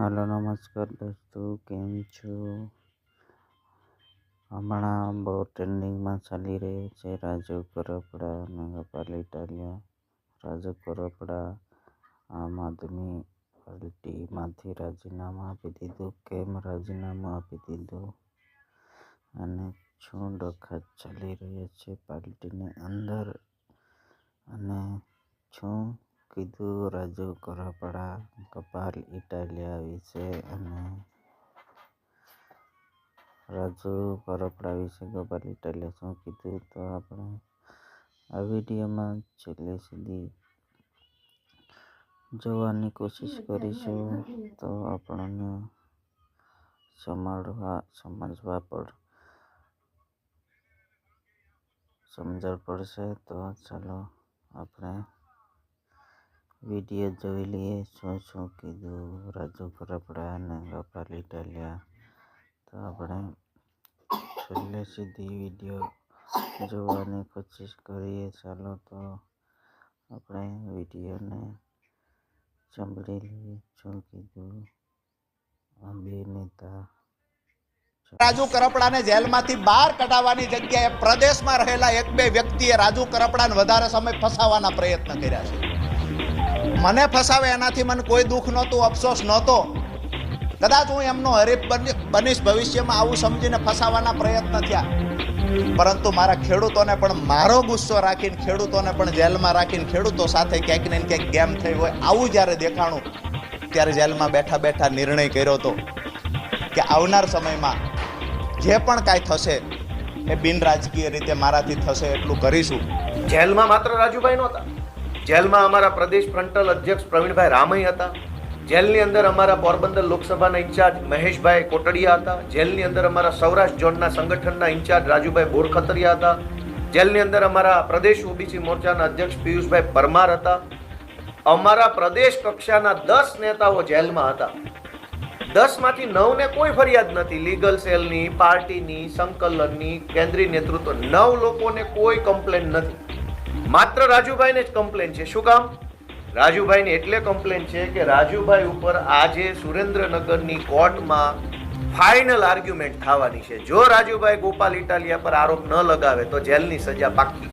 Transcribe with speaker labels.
Speaker 1: હાલો, નમસ્કાર દોસ્તો, કેમ છો? હમણાં બહુ ટ્રેન્ડિંગમાં ચાલી રહ્યું છે રાજુ કરપડા અને ઇટાલિયા, રાજુ કરપડા. આમ આદમી પાર્ટીમાંથી રાજીનામું આપી દીધું. કેમ રાજીનામું આપી દીધું? અને શું ડખત ચાલી રહ્યા છે પાર્ટીની અંદર? અને શું કીધું, રાજુ કરપડા કપાલ ઇટાલિયા વિશે અને રાજુ કરપડા વિશે કપાલ ઇટાલિયા શું કીધું? તો આપણે આ વિડીયોમાં છેલ્લે સુધી જોવાની કોશિશ કરીશું. તો આપણને સમજવા સમજવા પડ, સમજણ પડશે. તો ચાલો આપણે વીડિયો જોઈ લઈએ. શું શું કીધું? રાજુ કરાપડા અને ગોપાલ ઇટાલિયા તો આપણે છેલ્લે સુધી વીડિયો જોવાની કોશિશ કરીએ. ચાલો તો આપણે વિડીયોને સાંભળી લઈએ શું કીધું?
Speaker 2: રાજુ કરપડાને જેલમાંથી બહાર કઢાવવાની જગ્યાએ પ્રદેશમાં રહેલા એક બે વ્યક્તિએ રાજુ કરપડાને વધારે સમય ફસાવવાના પ્રયત્ન કર્યા છે. મને ફસાવે એનાથી મને કોઈ દુઃખ નહોતું, અફસોસ નહોતો. કદાચ હું એમનો હરીફ બની- બનીશ ભવિષ્યમાં આવું સમજીને ફસાવાના પ્રયત્ન થયા. પરંતુ મારા ખેડૂતોને પણ મારો ગુસ્સો રાખીને, ખેડૂતોને પણ જેલમાં રાખીને, ખેડૂતો સાથે ક્યાંક ને ક્યાંક ગેમ થઈ હોય આવું જ્યારે દેખાણું, ત્યારે જેલમાં બેઠા બેઠા નિર્ણય કર્યો હતો કે આવનાર સમયમાં જે પણ કાંઈ થશે એ બિનરાજકીય રીતે મારાથી થશે, એટલું કરીશું.
Speaker 3: જેલમાં માત્ર રાજુભાઈ નહોતા. જેલમાં અમારા પ્રદેશ ફ્રન્ટલ અધ્યક્ષ પ્રવીણભાઈ રામઈ હતા. જેલની અંદર અમારા પોરબંદર લોકસભાના ઇન્ચાર્જ મહેશભાઈ કોટડિયા હતા. જેલની અંદર અમારા સૌરાષ્ટ્ર ઝોનના સંગઠનના ઇન્ચાર્જ રાજુભાઈ બોરખતરિયા હતા. જેલની અંદર અમારા પ્રદેશ ઓબીસી મોરચાના અધ્યક્ષ પિયુષભાઈ પરમાર હતા. અમારા પ્રદેશ કક્ષાના દસ નેતાઓ જેલમાં હતા. દસમાંથી નવને કોઈ ફરિયાદ નથી. લીગલ સેલની, પાર્ટીની, સંકલનની, કેન્દ્રીય નેતૃત્વ. નવ લોકોને કોઈ કમ્પ્લેન નથી. માત્ર રાજુભાઈને જ કમ્પ્લેન છે. શું કામ? રાજુભાઈને એટલે કમ્પ્લેન છે કે રાજુભાઈ ઉપર આજે સુરેન્દ્રનગરની કોર્ટમાં ફાઇનલ આર્ગ્યુમેન્ટ થવાની છે. જો રાજુભાઈ ગોપાલ ઇટાલિયા પર આરોપ ન લગાવે તો જેલની સજા પાકી